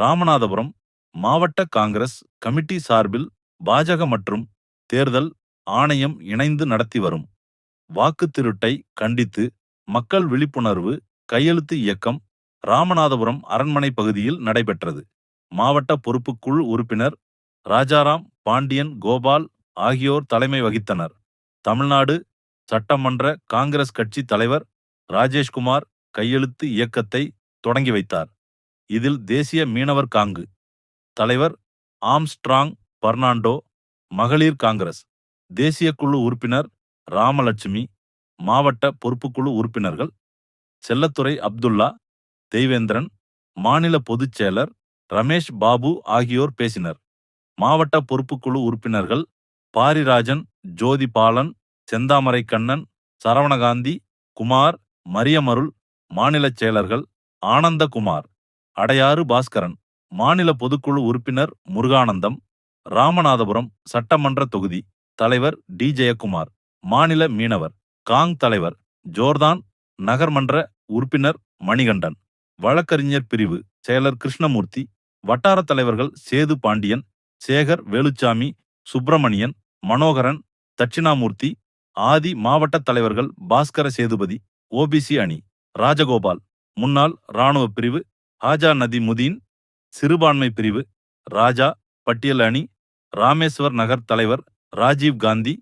ராமநாதபுரம் மாவட்ட காங்கிரஸ் கமிட்டி சார்பில் பாஜக மற்றும் தேர்தல் ஆணையம் இணைந்து நடத்தி வரும் வாக்கு திருட்டை கண்டித்து மக்கள் விழிப்புணர்வு கையெழுத்து இயக்கம் ராமநாதபுரம் அரண்மனை பகுதியில் நடைபெற்றது. மாவட்ட பொறுப்புக்குழு உறுப்பினர் ராஜாராம் பாண்டியன் கோபால் ஆகியோர் தலைமை வகித்தனர். தமிழ்நாடு சட்டமன்ற காங்கிரஸ் கட்சி தலைவர் ராஜேஷ்குமார் கையெழுத்து இயக்கத்தை தொடங்கி வைத்தார். இதில் தேசிய மீனவர் காங்கு. தலைவர் ஆம்ஸ்ட்ராங் பர்னாண்டோ மகளிர் காங்கிரஸ். தேசிய குழு உறுப்பினர் ராமலட்சுமி மாவட்ட பொறுப்புக்குழு உறுப்பினர்கள் செல்லத்துறை அப்துல்லா தெய்வேந்திரன் மாநில பொதுச் செயலர் ரமேஷ் பாபு ஆகியோர் பேசினர். மாவட்ட பொறுப்புக்குழு உறுப்பினர்கள் பாரிராஜன் ஜோதி பாலன் செந்தாமரை கண்ணன் சரவணகாந்தி குமார் மரியமருள் மாநிலச் செயலர்கள் ஆனந்தகுமார் அடையாறு பாஸ்கரன் மாநில பொதுக்குழு உறுப்பினர் முருகானந்தம் ராமநாதபுரம் சட்டமன்ற தொகுதி தலைவர் டி. ஜெயக்குமார் மாநில மீனவர் காங் தலைவர் ஜோர்தான் நகர்மன்ற உறுப்பினர் மணிகண்டன் வழக்கறிஞர் பிரிவு செயலர் கிருஷ்ணமூர்த்தி வட்டார தலைவர்கள் சேது பாண்டியன் சேகர் வேலுச்சாமி சுப்பிரமணியன் மனோகரன் தட்சிணாமூர்த்தி ஆதி மாவட்ட தலைவர்கள் பாஸ்கர சேதுபதி ஓபிசி அணி ராஜகோபால் முன்னாள் இராணுவ பிரிவு ஹாஜா நதி முதீன் சிறுபான்மை பிரிவு ராஜா பட்டியல் அணி ராமேஸ்வர் நகர் தலைவர் ராஜீவ் காந்தி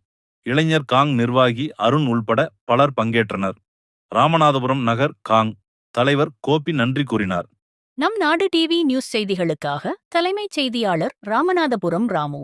இளைஞர் காங் நிர்வாகி அருண் உள்பட பலர் பங்கேற்றனர். ராமநாதபுரம் நகர் காங் தலைவர் கோபி நன்றி கூறினார். நம் நாடு டிவி நியூஸ் செய்திகளுக்காக தலைமைச் செய்தியாளர் ராமநாதபுரம் ராமு.